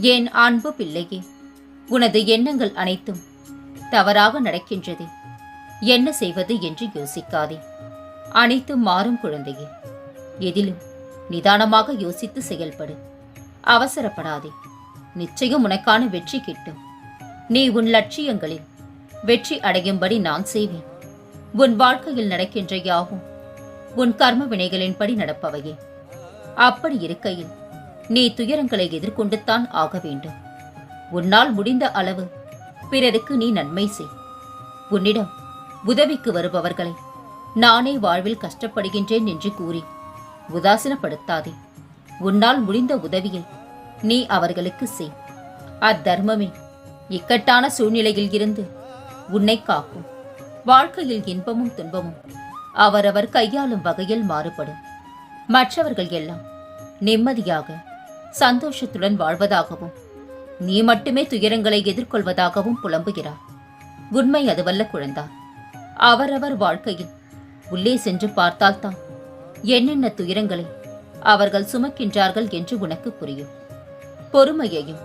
என் அன்பு பிள்ளையே? உனது எண்ணங்கள் அனைத்தும் தவறாக நடக்கின்றது. என்ன செய்வது என்று யோசிக்காதே. அனைத்தும் மாறும் குழந்தையே. எதிலும் நிதானமாக யோசித்து செயல்படு. அவசரப்படாதே. நிச்சயம் உனக்கான வெற்றி கிட்டும். நீ உன் லட்சியங்களில் வெற்றி அடையும்படி நான் செய்வேன். உன் வாழ்க்கையில் நடக்கின்ற யாவும் உன் கர்ம வினைகளின்படி நடப்பவையே. அப்படி இருக்கையில் நீ துயரங்களை எதிர்கொண்டுத்தான் ஆக வேண்டும். உன்னால் முடிந்த அளவு பிறருக்கு நீ நன்மை செய். உன்னிடம் உதவிக்கு வருபவர்களை நானே வாழ்வில் கஷ்டப்படுகின்றேன் என்று கூறி உதாசீனப்படுத்தாதே. உன்னால் முடிந்த உதவியை நீ அவர்களுக்கு செய். அத்தர்மமே இக்கட்டான சூழ்நிலையில் இருந்து உன்னை காக்கும். வாழ்க்கையில் இன்பமும் துன்பமும் அவரவர் கையாளும் வகையில் மாறுபடும். மற்றவர்கள் எல்லாம் நிம்மதியாக சந்தோஷத்துடன் வாழ்வதாகவும் நீ மட்டுமே துயரங்களை எதிர்கொள்வதாகவும் புலம்புகிறார் உண்மை அதுவல்ல குழந்தா. அவரவர் வாழ்க்கையில் உள்ளே சென்று பார்த்தால்தான் என்னென்ன துயரங்களை அவர்கள் சுமக்கின்றார்கள் என்று உனக்கு புரியும். பொறுமையையும்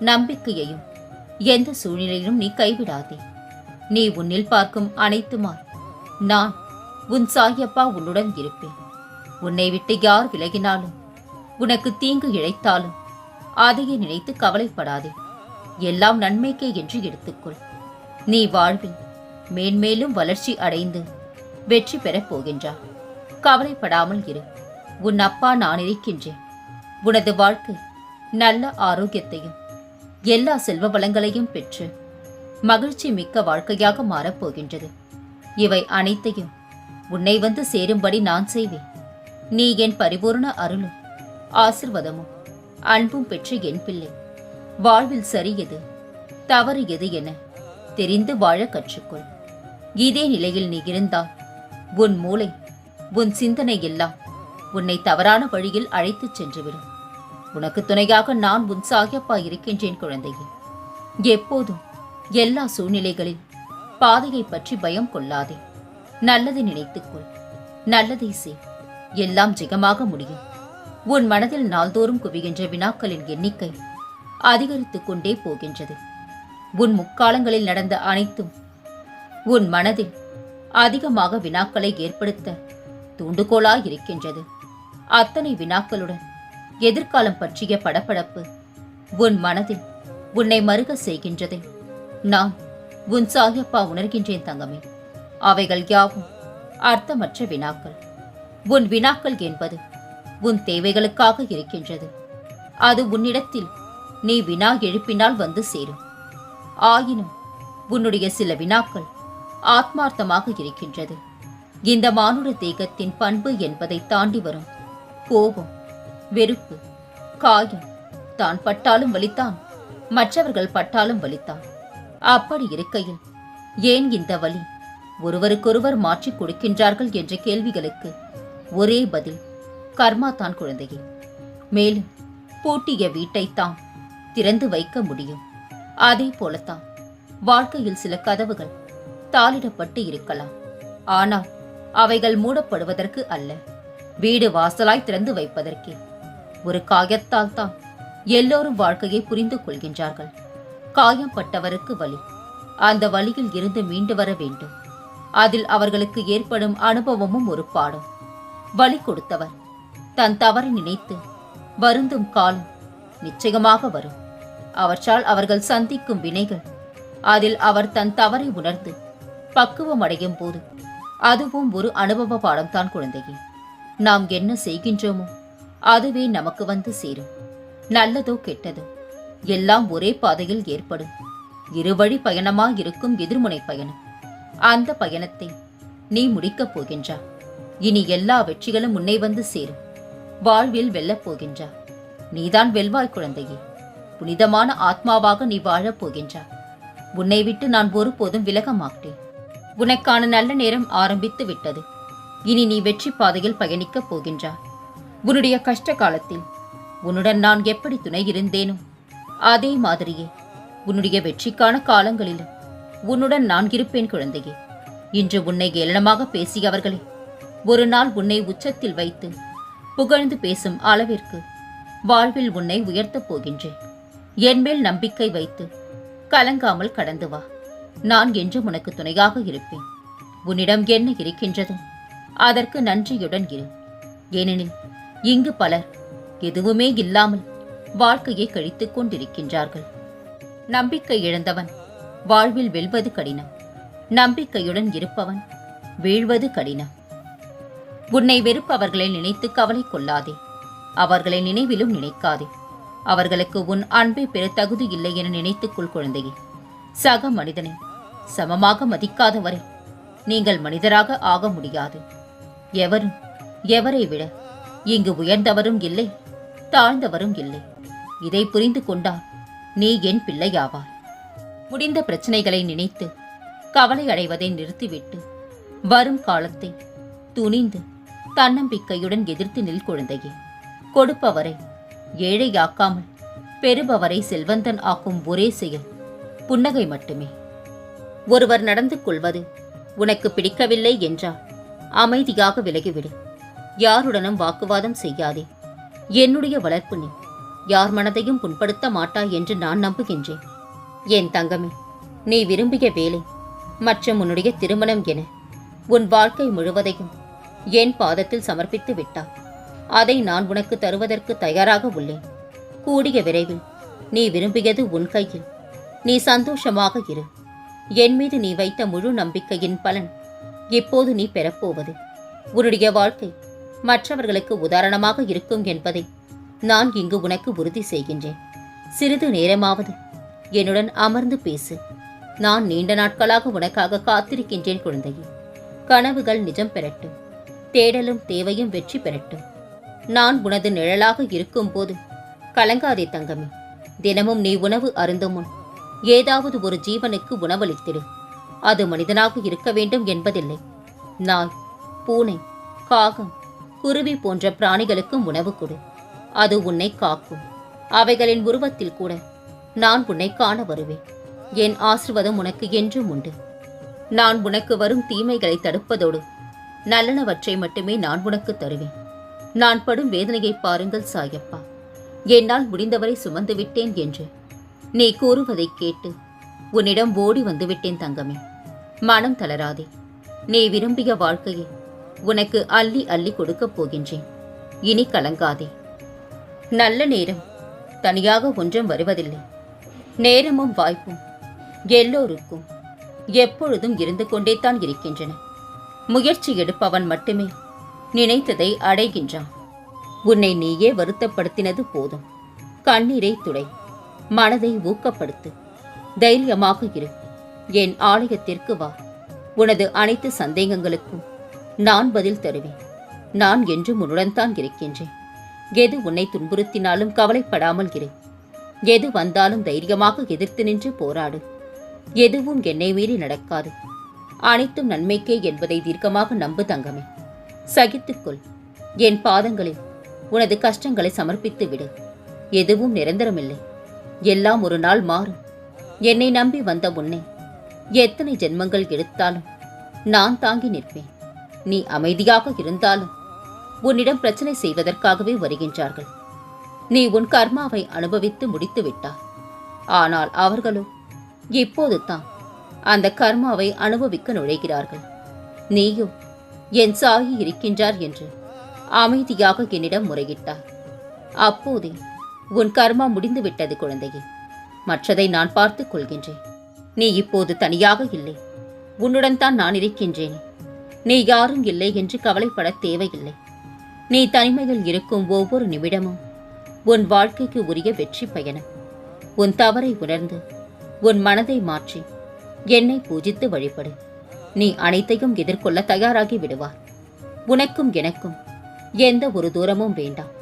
நம்பிக்கையையும் எந்த சூழ்நிலையிலும் நீ கைவிடாதே. நீ உன்னில் பார்க்கும் அனைத்துமாய் நான் உன் சாயப்பா உன்னுடன் இருப்பேன். உன்னை விட்டு யார் விலகினாலும் உனக்கு தீங்கு இழைத்தாலும் அதையே நினைத்து கவலைப்படாதே. எல்லாம் நன்மைக்கே என்று எடுத்துக்கொள். நீ வாழ்வில் மேன்மேலும் வளர்ச்சி அடைந்து வெற்றி பெறப் போகின்றாய். கவலைப்படாமல் இரு. உன் அப்பா நான் இருக்கின்றேன். உனது வாழ்க்கை நல்ல ஆரோக்கியத்தையும் எல்லா செல்வ வளங்களையும் பெற்று மகிழ்ச்சி மிக்க வாழ்க்கையாக மாறப்போகின்றது இவை அனைத்தையும் உன்னை வந்து சேரும்படி நான் செய்வேன். நீ என் பரிபூர்ண அருளும் ஆசிர்வாதமும் அன்பும் பெற்ற என் பிள்ளை வாழ்வில் சரி எது தவறு எது என தெரிந்து வாழ கற்றுக்கொள். இதே நிலையில் நீ இருந்தால் உன் மூளை உன் சிந்தனை எல்லாம் உன்னை தவறான வழியில் அழைத்துச் சென்றுவிடும். உனக்கு துணையாக நான் உன் சாகியப்பா இருக்கின்றேன் குழந்தையே. எப்போதும் எல்லா சூழ்நிலைகளில் பாதையை பற்றி பயம் கொள்ளாதே. நல்லதை நினைத்துக்கொள் நல்லதை செய். எல்லாம் ஜெகமாக முடியும். உன் மனதில் நாள்தோறும் குவிகின்ற வினாக்களின் எண்ணிக்கை அதிகரித்துக் கொண்டே போகின்றது. உன் முக்காலங்களில் நடந்த அனைத்தும் உன் மனதில் அதிகமாக வினாக்களை ஏற்படுத்த தூண்டுகோலாய் இருக்கின்றது. அத்தனை வினாக்களுடன் எதிர்காலம் பற்றிய படபடப்பு உன் மனதில் உன்னை மறுக செய்கின்றதை. நான் உன் சாயப்பா உணர்கின்றேன் தங்கமே. அவைகள் யாவும் அர்த்தமற்ற வினாக்கள். உன் வினாக்கள் என்பது உன் தேவைகளுக்காக இருக்கின்றது. அது உன்னிடத்தில் நீ வினா எழுப்பினால் வந்து சேரும். ஆயினும் உன்னுடைய சில வினாக்கள் ஆத்மார்த்தமாக இருக்கின்றது. இந்த மானுட தேகத்தின் பண்பு என்பதை தாண்டி வரும். கோபம் வெறுப்பு காயம் தான் பட்டாலும் வலித்தான் மற்றவர்கள் பட்டாலும் வலித்தான். அப்படி இருக்கையில் ஏன் இந்த வலி ஒருவருக்கொருவர் மாற்றிக் கொடுக்கின்றார்கள் என்ற கேள்விகளுக்கு ஒரே பதில் கர்மா தான் குழந்தையே. மேலும் பூட்டிய வீட்டைத்தான் திறந்து வைக்க முடியும். அதே போலத்தான் வாழ்க்கையில் சில கதவுகள் தாளிடப்பட்டு இருக்கலாம். ஆனால் அவைகள் மூடப்படுவதற்கு அல்ல. வீடு வாசலாய் திறந்து வைப்பதற்கே. ஒரு காயத்தால் தான் எல்லோரும் வாழ்க்கையை புரிந்து கொள்கின்றார்கள். காயம்பட்டவருக்கு வலி. அந்த வழியில் இருந்து மீண்டு வர வேண்டும். அதில் அவர்களுக்கு ஏற்படும் அனுபவமும் ஒரு பாடம். வலி கொடுத்தவர் தன் தவறை நினைத்து வருந்தும் காலம் நிச்சயமாக வரும். அவற்றால் அவர்கள் சந்திக்கும் வினைகள் அதில் அவர் தன் தவறை உணர்ந்து பக்குவம் அடையும் போது அதுவும் ஒரு அனுபவ பாடம்தான் குழந்தையே. நாம் என்ன செய்கின்றோமோ அதுவே நமக்கு வந்து சேரும். நல்லதோ கெட்டதோ எல்லாம் ஒரே பாதையில் ஏற்படும். இருவழி பயணமா இருக்கும் எதிர்முனை பயணம். அந்த பயணத்தை நீ முடிக்கப் போகின்றா. இனி எல்லா வெற்றிகளும் முன்னே வந்து சேரும். வாழ்வில் வெல்லப் போகின்றா. நீதான் வெல்வாய் குழந்தையே. புனிதமான ஆத்மாவாக நீ வாழப் போகின்றா. உன்னை விட்டு நான் ஒருபோதும் விலக மாட்டேன் உனக்கான நல்ல நேரம் ஆரம்பித்து விட்டது. இனி நீ வெற்றி பாதையில் பயணிக்கப் போகின்றா. உன்னுடைய கஷ்ட காலத்தில் உன்னுடன் நான் எப்படி துணை இருந்தேனோ அதே மாதிரியே உன்னுடைய வெற்றிக்கான காலங்களிலும் உன்னுடன் நான் இருப்பேன் குழந்தையே. இன்று உன்னை ஏளனமாக பேசியவர்களே ஒரு நாள் உன்னை உச்சத்தில் வைத்து புகழ்ந்து பேசும் அளவிற்கு வாழ்வில் உன்னை உயர்த்தப் போகின்றேன். என்மேல் நம்பிக்கை வைத்து கலங்காமல் கடந்து வா. நான் என்றும் உனக்கு துணையாக இருப்பேன். உன்னிடம் என்ன இருக்கின்றதோ அதற்கு நன்றியுடன் இரு. ஏனெனில் இங்கு பலர் எதுவுமே இல்லாமல் வாழ்க்கையை கழித்துக் கொண்டிருக்கின்றார்கள். நம்பிக்கை இழந்தவன் வாழ்வில் வெல்வது கடினம். நம்பிக்கையுடன் இருப்பவன் வீழ்வது கடினம். உன்னை வெறுப்பவர்களை நினைத்து கவலை கொள்ளாதே. அவர்களை நினைவிலும் நினைக்காதே. அவர்களுக்கு உன் அன்பை பெற தகுதி இல்லை என நினைத்துக்கொள் குழந்தையே. சக மனிதனை சமமாக மதிக்காதவரை. நீங்கள் மனிதராக ஆக முடியாது. எவரும் எவரை விட இங்கு உயர்ந்தவரும் இல்லை தாழ்ந்தவரும் இல்லை. இதை புரிந்து கொண்டால் நீ என் பிள்ளையாவார் முடிந்த பிரச்சனைகளை நினைத்து கவலை அடைவதை நிறுத்திவிட்டு வரும் காலத்தை துணிந்து தன்னம்பிக்கையுடன் எதிர்த்து நில் குழந்தையே. கொடுப்பவரை ஏழையாக்காமல் பெறுபவரை செல்வந்தன் ஆக்கும் ஒரே செயல் புன்னகை மட்டுமே. ஒருவர் நடந்து கொள்வது உனக்கு பிடிக்கவில்லை என்றால் அமைதியாக விலகிவிடு. யாருடனும் வாக்குவாதம் செய்யாதே. என்னுடைய வளர்ப்பு நீ. யார் மனதையும் புண்படுத்த மாட்டாய் என்று நான் நம்புகின்றேன். என் தங்கமே நீ விரும்பிய வேலை மற்றும் உன்னுடைய திருமணம் என உன் வாழ்க்கை முழுவதையும் என் பாதத்தில் சமர்ப்பித்து விட்டாய் அதை நான் உனக்கு தருவதற்கு தயாராக உள்ளேன். கூடிய விரைவில் நீ விரும்பியது உன் கையில். நீ சந்தோஷமாக இரு. என் மீது நீ வைத்த முழு நம்பிக்கையின் பலன் இப்போது நீ பெறப்போவது. உன்னுடைய வாழ்க்கை மற்றவர்களுக்கு உதாரணமாக இருக்கும் என்பதை நான் இங்கு உனக்கு உறுதி செய்கின்றேன். சிறிது நேரமாவது என்னுடன் அமர்ந்து பேசு. நான் நீண்ட நாட்களாக உனக்காக காத்திருக்கின்றேன் குழந்தையே. கனவுகள் நிஜம் பெறட்டும். தேடலும் தேவையும் வெற்றி பெறட்டும். நான் உனது நிழலாக இருக்கும்போது கலங்காதே தங்கமே. தினமும் நீ உணவு அருந்தும் முன் ஏதாவது ஒரு ஜீவனுக்கு உணவளித்திடு. அது மனிதனாக இருக்க வேண்டும் என்பதில்லை. நாய் பூனை காகம் குருவி போன்ற பிராணிகளுக்கும் உணவு கொடு. அது உன்னை காக்கும். அவைகளின் உருவத்தில் கூட நான் உன்னை காண வருவேன். என் ஆசிர்வாதம் உனக்கு என்றும் உண்டு. நான் உனக்கு வரும் தீமைகளை தடுப்பதோடு நல்லனவற்றை மட்டுமே நான் உனக்கு தருவேன். நான் படும் வேதனையை பாருங்கள் சாயப்பா. என்னால் முடிந்தவரை சுமந்து விட்டேன் என்று. நீ கூறுவதை கேட்டு உன்னிடம் ஓடி வந்து விட்டேன் தங்கமே. மனம் தளராதே. நீ விரும்பிய வாழ்க்கையை உனக்கு அள்ளி அள்ளி கொடுக்கப் போகின்றேன். இனி கலங்காதே. நல்ல நேரம். தனியாக ஒன்றும் வருவதில்லை. நேரமும் வாய்ப்பும் எல்லோருக்கும் எப்பொழுதும் இருந்து கொண்டே தான் இருக்கின்றன. முயற்சி எடுப்பவன் மட்டுமே. நினைத்ததை அடைகின்றான். உன்னை நீயே வருத்தப்படுத்தினது போதும். கண்ணீரை துடை. மனதை ஊக்கப்படுத்து. தைரியமாக இரு. என் ஆலயத்திற்கு வா. உனது அனைத்து சந்தேகங்களுக்கும் நான் பதில் தருவேன். நான் என்றும் உன்னுடன் தான் இருக்கின்றேன். எது உன்னை துன்புறுத்தினாலும் கவலைப்படாமல் இரு. எது வந்தாலும் தைரியமாக எதிர்த்து நின்று போராடு. எதுவும் என்னை மீறி நடக்காது. அனைத்தும் நன்மைக்கே என்பதை தீர்க்கமாக நம்பு தங்கமே. சகித்துக்கொள் என் பாதங்களில் உனது கஷ்டங்களை சமர்ப்பித்து விடு. எதுவும் நிரந்தரமில்லை. எல்லாம் ஒரு நாள் மாறும். என்னை நம்பி வந்த உன்னை எத்தனை ஜென்மங்கள் எடுத்தாலும் நான் தாங்கி நிற்பேன். நீ அமைதியாக இருந்தாலும் உன்னிடம் பிரச்சனை செய்வதற்காகவே வருகின்றார்கள். நீ உன் கர்மாவை அனுபவித்து முடித்து விட்டாய் ஆனால் அவர்களோ இப்போது தான் அந்த கர்மாவை அனுபவிக்க நுழைகிறார்கள். நீயும் என் சாயி இருக்கின்றார் என்று அமைதியாக என்னிடம் முறையிட்டார். அப்போதே உன் கர்மா முடிந்துவிட்டது குழந்தையே. மற்றதை நான் பார்த்துக் கொள்கின்றேன். நீ இப்போது தனியாக இல்லை. உன்னுடன் தான் நான் இருக்கின்றேன். நீ யாரும் இல்லை என்று கவலைப்பட தேவையில்லை. நீ தனிமையில் இருக்கும் ஒவ்வொரு நிமிடமும் உன் வாழ்க்கைக்கு உரிய வெற்றி பயணம். உன் தவறை உணர்ந்து உன் மனதை மாற்றி என்னை பூஜித்து வழிபடு. நீ அனைத்தையும் எதிர்கொள்ள தயாராகி விடுவார். உனக்கும் எனக்கும் எந்த ஒரு தூரமும் வேண்டாம்.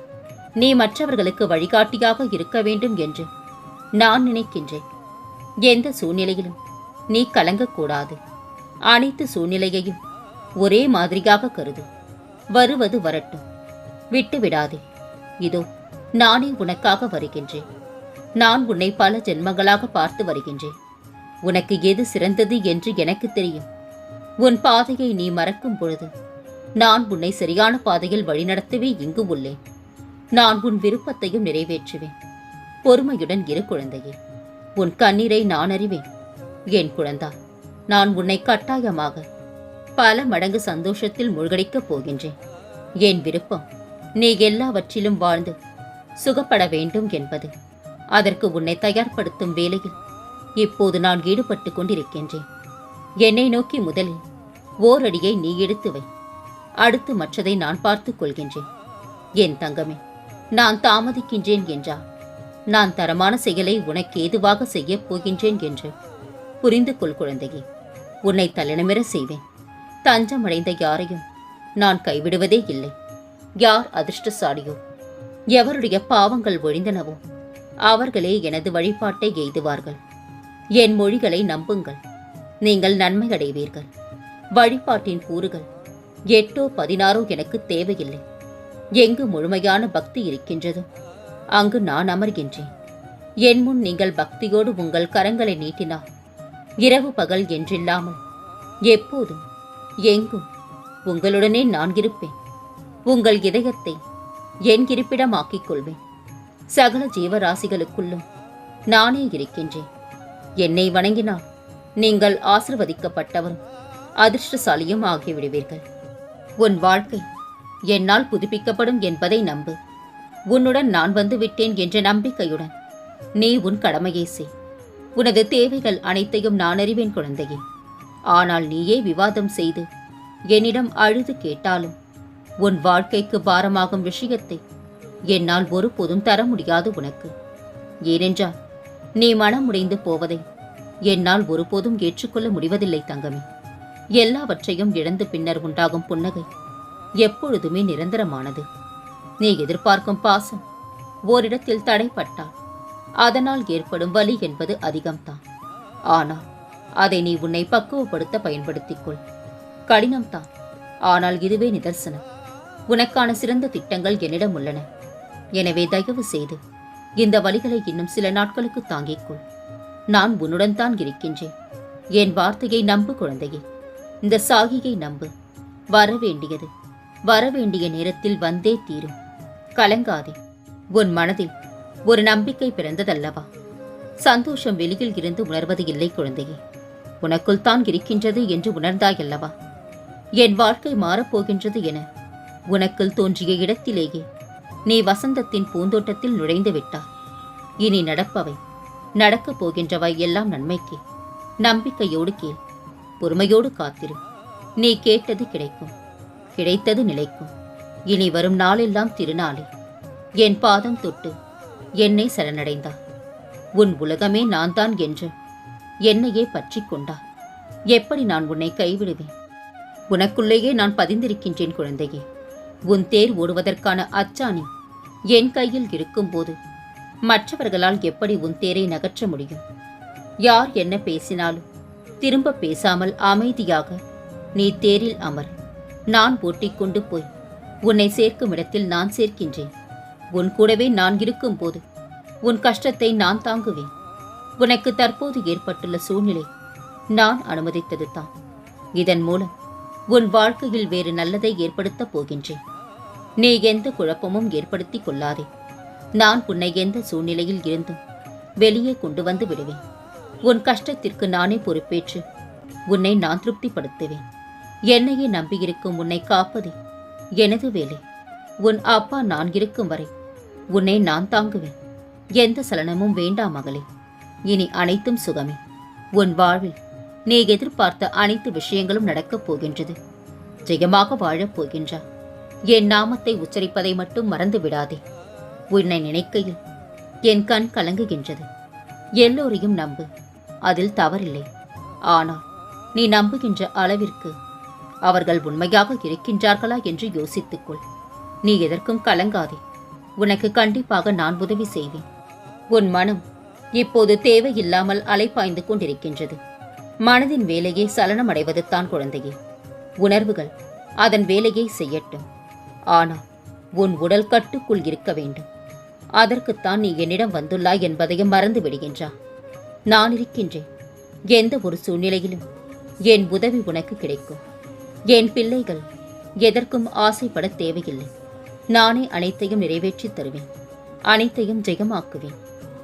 நீ மற்றவர்களுக்கு வழிகாட்டியாக இருக்க வேண்டும் என்று நான் நினைக்கின்றேன். எந்த சூழ்நிலையிலும் நீ கலங்கக்கூடாது. அனைத்து சூழ்நிலையையும் ஒரே மாதிரியாக கருது. வருவது வரட்டும். விட்டு விடாதே இதோ நானே உனக்காக வருகின்றேன். நான் உன்னை பல ஜென்மங்களாக பார்த்து வருகின்றேன். உனக்கு எது சிறந்தது என்று எனக்கு தெரியும். உன் பாதையை நீ மறக்கும் பொழுது நான் உன்னை சரியான பாதையில் வழிநடத்தவே இங்கு உள்ளேன். நான் உன் விருப்பத்தையும் நிறைவேற்றுவேன். பொறுமையுடன் இரு குழந்தையே. உன் கண்ணீரை நான் அறிவேன். என் குழந்தா நான் உன்னை கட்டாயமாக பல மடங்கு சந்தோஷத்தில் மூழ்கடிக்கப் போகின்றேன். என் விருப்பம் நீ எல்லாவற்றிலும் வாழ்ந்து சுகப்பட வேண்டும் என்பது. அதற்கு உன்னை தயார்படுத்தும் வேலையில் இப்போது நான் ஈடுபட்டு கொண்டிருக்கின்றேன். என்னை நோக்கி முதலில் ஓரடியை நீ எடுத்து வை. அடுத்து மற்றதை நான் பார்த்துக் கொள்கின்றேன். என் தங்கமே நான் தாமதிக்கின்றேன் என்றா? நான் தரமான செயலை உனக்கு ஏதுவாக செய்யப் போகின்றேன் என்று. புரிந்து கொள் குழந்தையே உன்னை தலைநமிர செய்வேன். தஞ்சமடைந்த யாரையும் நான் கைவிடுவதே இல்லை. யார் அதிர்ஷ்டசாலியோ எவருடைய பாவங்கள் ஒழிந்தனவோ அவர்களே எனது வழிபாட்டை எய்துவார்கள். என் மொழிகளை நம்புங்கள். நீங்கள் நன்மை அடைவீர்கள் வழிபாட்டின் கூறுகள் எட்டோ பதினாறோ எனக்கு தேவையில்லை. எங்கு முழுமையான பக்தி இருக்கின்றதோ? அங்கு நான் அமர்கின்றேன். என் முன் நீங்கள் பக்தியோடு உங்கள் கரங்களை நீட்டினால் இரவு பகல் என்றில்லாமல் எப்போதும் எங்கும் உங்களுடனே நான் இருப்பேன். உங்கள் இதயத்தை என் இருப்பிடமாக்கிக் கொள்வேன். சகல ஜீவராசிகளுக்குள்ளும் நானே இருக்கின்றேன். என்னை வணங்கினால் நீங்கள் ஆசிர்வதிக்கப்பட்டவரும் அதிர்ஷ்டசாலியும் ஆகிவிடுவீர்கள். உன் வாழ்க்கை என்னால் புதுப்பிக்கப்படும் என்பதை நம்பு. உன்னுடன் நான் வந்து விட்டேன் என்ற நம்பிக்கையுடன் நீ உன் கடமையை செய். உனது தேவைகள் அனைத்தையும் நான் அறிவேன் குழந்தையே. ஆனால் நீயே விவாதம் செய்து என்னிடம் அழுது கேட்டாலும் உன் வாழ்க்கைக்கு பாரமாகும் விஷயத்தை என்னால் ஒருபோதும் தர முடியாது உனக்கு. ஏனென்றால் நீ மனமுடைந்து போவதை என்னால் ஒருபோதும் ஏற்றுக்கொள்ள முடிவதில்லை தங்கமே. எல்லாவற்றையும் இழந்து பின்னர் உண்டாகும் புன்னகை எப்பொழுதுமே நிரந்தரமானது. நீ எதிர்பார்க்கும் பாசம் ஓரிடத்தில் தடைப்பட்டால் அதனால் ஏற்படும் வலி என்பது அதிகம்தான். ஆனால் அதை நீ உன்னை பக்குவப்படுத்த பயன்படுத்திக் கொள் கடினம்தான் ஆனால் இதுவே நிதர்சனம். உனக்கான சிறந்த திட்டங்கள் என்னிடம் உள்ளன. எனவே தயவு செய்து இந்த வழிகளை இன்னும் சில நாட்களுக்கு தாங்கிக் கொள். நான் உன்னுடன் தான் இருக்கின்றேன். என் வார்த்தையை நம்பு குழந்தையே. இந்த சாகியை நம்பு. வரவேண்டியது. வரவேண்டிய நேரத்தில் வந்தே தீரும். கலங்காதே. உன் மனதில் ஒரு நம்பிக்கை பிறந்ததல்லவா? சந்தோஷம் வெளியில் இருந்து உணர்வது இல்லை குழந்தையே. உனக்குள் தான் இருக்கின்றது என்று உணர்ந்தாயல்லவா? என் வாழ்க்கை மாறப்போகின்றது என உனக்குள் தோன்றிய இடத்திலேயே நீ வசந்தத்தின் பூந்தோட்டத்தில் நுழைந்து விட்டாய் இனி நடப்பவை நடக்கப் போகின்றவை எல்லாம் நன்மைக்கு. நம்பிக்கையோடு கேள் பொறுமையோடு காத்திரு. நீ கேட்டது கிடைக்கும் கிடைத்தது நிலைக்கும். இனி வரும் நாளெல்லாம் திருநாளே. என் பாதம் தொட்டு என்னை சரணடைந்தார் உன் உலகமே நான் தான் என்று என்னையே பற்றி கொண்டார் எப்படி நான் உன்னை கைவிடுவேன்? உனக்குள்ளேயே நான் பதிந்திருக்கின்றேன் குழந்தையே. உன் தேர் ஓடுவதற்கான அச்சாணி என் கையில் இருக்கும்போது மற்றவர்களால் எப்படி உன் தேரை நகற்ற முடியும்? யார் என்ன பேசினாலும் திரும்ப பேசாமல் அமைதியாக நீ தேரில் அமர். நான் ஓட்டிக் கொண்டு போய் உன்னை சேர்க்கும் இடத்தில் நான் சேர்க்கின்றேன். உன் கூடவே நான் இருக்கும்போது உன் கஷ்டத்தை நான் தாங்குவேன். உனக்கு தற்போது ஏற்பட்டுள்ள சூழ்நிலை நான் அனுமதித்தது தான். இதன் மூலம் உன் வாழ்க்கையில் வேறு நல்லதை ஏற்படுத்தப் போகின்றேன். நீ எந்த குழப்பமும் ஏற்படுத்திக் கொள்ளாதே. நான் உன்னை எந்த சூழ்நிலையில் இருந்தும் வெளியே கொண்டு வந்து விடுவேன். உன் கஷ்டத்திற்கு நானே பொறுப்பேற்று உன்னை நான் திருப்திப்படுத்துவேன். என்னையே நம்பியிருக்கும் உன்னை காப்பதே எனது வேலை. உன் அப்பா நான் இருக்கும் வரை உன்னை நான் தாங்குவேன். எந்த சலனமும் வேண்டாம் மகளே. இனி அனைத்தும் சுகமே. உன் வாழ்வில் நீ எதிர்பார்த்த அனைத்து விஷயங்களும் நடக்கப் போகின்றது. ஜெயமாக வாழப் போகின்றாய். என் நாமத்தை உச்சரிப்பதை மட்டும் மறந்து விடாதே உன்னை நினைக்கையில் என் கண் கலங்குகின்றது. எல்லோரையும் நம்பு. அதில் தவறில்லை. ஆனால் நீ நம்புகின்ற அளவிற்கு அவர்கள் உண்மையாக இருக்கின்றார்களா என்று யோசித்துக்கொள். நீ எதற்கும் கலங்காதே. உனக்கு கண்டிப்பாக நான் உதவி செய்வேன். உன் மனம் இப்போது தேவையில்லாமல் அலைப்பாய்ந்து கொண்டிருக்கின்றது. மனதின் வேலையை சலனமடைவது தான் குழந்தையே. உணர்வுகள் அதன் வேலையை செய்யட்டும். ஆனால் உன் உடல் கட்டுக்குள் இருக்க வேண்டும். அதற்குத்தான் நீ என்னிடம் வந்துள்ளாய் என்பதையும் மறந்து விடுகின்றா. நான் இருக்கின்றேன். எந்த ஒரு சூழ்நிலையிலும் என் உதவி உனக்கு கிடைக்கும். என் பிள்ளைகள் எதற்கும் ஆசைப்பட தேவையில்லை. நானே அனைத்தையும் நிறைவேற்றித் தருவேன். அனைத்தையும் ஜெயமாக்குவேன்.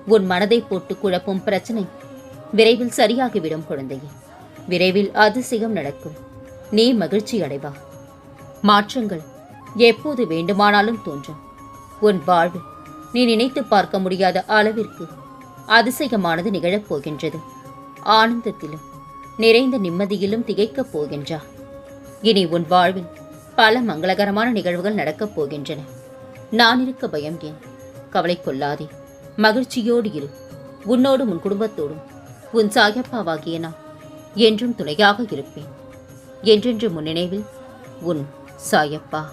உன் மனதை போட்டு குழப்பும் பிரச்சனை விரைவில் சரியாகிவிடும் குழந்தையே. விரைவில் அதிசயம் நடக்கும். நீ மகிழ்ச்சி அடைவா மாற்றங்கள் எப்போது வேண்டுமானாலும் தோன்றும். உன் வாழ்வு நீ நினைத்து பார்க்க முடியாத அளவிற்கு அதிசயமானது நிகழப் போகின்றது. ஆனந்தத்திலும் நிறைந்த நிம்மதியிலும் திகைக்கப் போகின்றா. இனி உன் வாழ்வில் பல மங்களகரமான நிகழ்வுகள் நடக்கப் போகின்றன. நான் இருக்க பயம் ஏன்? கவலை கொள்ளாதே. மகிழ்ச்சியோடு இரு. உன்னோடும் உன் குடும்பத்தோடும் உன் சாயப்பாவாகிய நான் என்றும் துணையாக இருப்பேன். என்றென்று முன்னினைவில் உன் சாயப்பா.